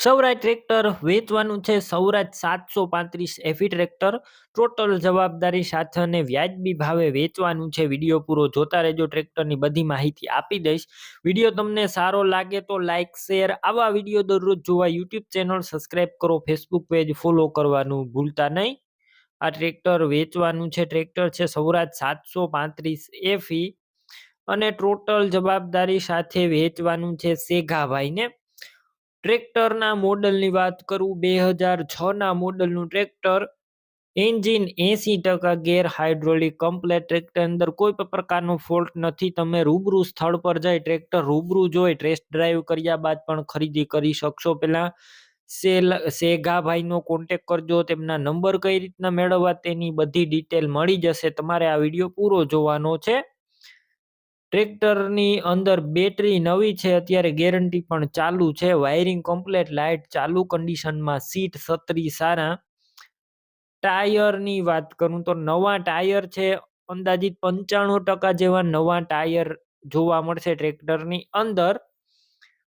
Swaraj tractor વેચવાનું છે સૌરાજ સાતસો પાંત્રીસ એફી ટ્રેક્ટર. ટોટલ જવાબદારી સાથે અને વ્યાજબી ભાવે વેચવાનું છે. વીડિયો પૂરો જોતા રહેજો, ટ્રેક્ટરની બધી માહિતી આપી દઈશ. વીડિયો તમને સારો લાગે તો લાઇક શેર આવા વીડિયો દરરોજ જોવા યુટ્યુબ ચેનલ સબસ્ક્રાઈબ કરો ફેસબુક પેજ ફોલો કરવાનું ભૂલતા નહીં. આ ટ્રેક્ટર વેચવાનું છે. ટ્રેક્ટર છે સૌરાજ સાતસો પાંત્રીસ એફી. અને ટોટલ જવાબદારી સાથે વેચવાનું છે સેઘાભાઈને ટ્રેક્ટરના મોડલની વાત કરું, બે હજાર છના મોડલનું ટ્રેક્ટર, એન્જિન એંસી ટકા ગેર હાઇડ્રોલિક કમ્પ્લેટ ટ્રેક્ટર અંદર કોઈ પણ પ્રકારનો ફોલ્ટ નથી. તમે રૂબરૂ સ્થળ પર જઈ ટ્રેક્ટર રૂબરૂ જોઈ ટેસ્ટ ડ્રાઈવ કર્યા બાદ પણ ખરીદી કરી શકશો. પહેલાં સેલ, સેગાભાઈનો કોન્ટેક કરજો, તેમના નંબર કઈ રીતના મેળવવા તેની બધી ડિટેલ મળી જશે. તમારે આ વીડિયો પૂરો જોવાનો છે. ટ્રેક્ટરની અંદર બેટરી નવી છે, અત્યારે ગેરંટી પણ ચાલુ છે. વાયરિંગ કમ્પ્લેટ, લાઇટ ચાલુ કન્ડિશનમાં, સીટ સત્રી સારા. ટાયરની વાત કરું તો નવા ટાયર છે, અંદાજિત પંચાણું ટકા જેવા નવા ટાયર જોવા મળશે ટ્રેક્ટરની અંદર.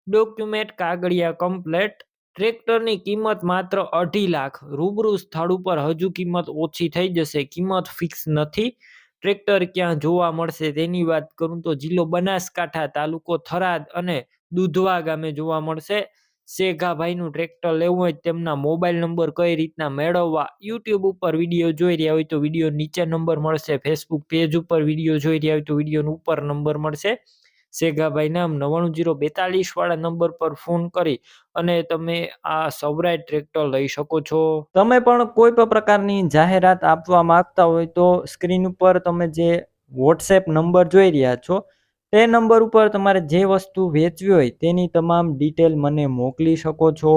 ડોક્યુમેન્ટ કાગળિયા કમ્પ્લેટ, ટ્રેક્ટરની કિંમત માત્ર અઢી લાખ. રૂબરૂ સ્થળ ઉપર હજુ કિંમત ઓછી થઈ જશે, કિંમત ફિક્સ નથી. ટ્રેક્ટર ક્યાં જોવા મળશે તેની વાત કરું તો જિલ્લો બનાસકાંઠા તાલુકો થરાદ અને દુધવા ગામે જોવા મળશે. શેઘાભાઈનું ટ્રેક્ટર લેવું હોય તેમના મોબાઈલ નંબર કઈ રીતના મેળવવા? યુટ્યુબ ઉપર વીડિયો જોઈ રહ્યા હોય તો વીડિયો નીચે નંબર મળશે. ફેસબુક પેજ ઉપર વીડિયો જોઈ રહ્યા હોય તો વીડિયો ઉપર નંબર મળશે. શેઘાભાઈ નામ નવ્વાણું જીરો બેતાલીસ વાળા નંબર પર ફોન કરી અને તમે આ સૌરાજ ટ્રેક્ટર લઈ શકો છો. તમે પણ કોઈ પણ પ્રકારની જાહેરાત આપવા માંગતા હોય તો સ્ક્રીન ઉપર તમે જે વોટ્સએપ નંબર જોઈ રહ્યા છો, તે નંબર ઉપર તમારે જે વસ્તુ વેચવી હોય તેની તમામ ડિટેલ મને મોકલી શકો છો.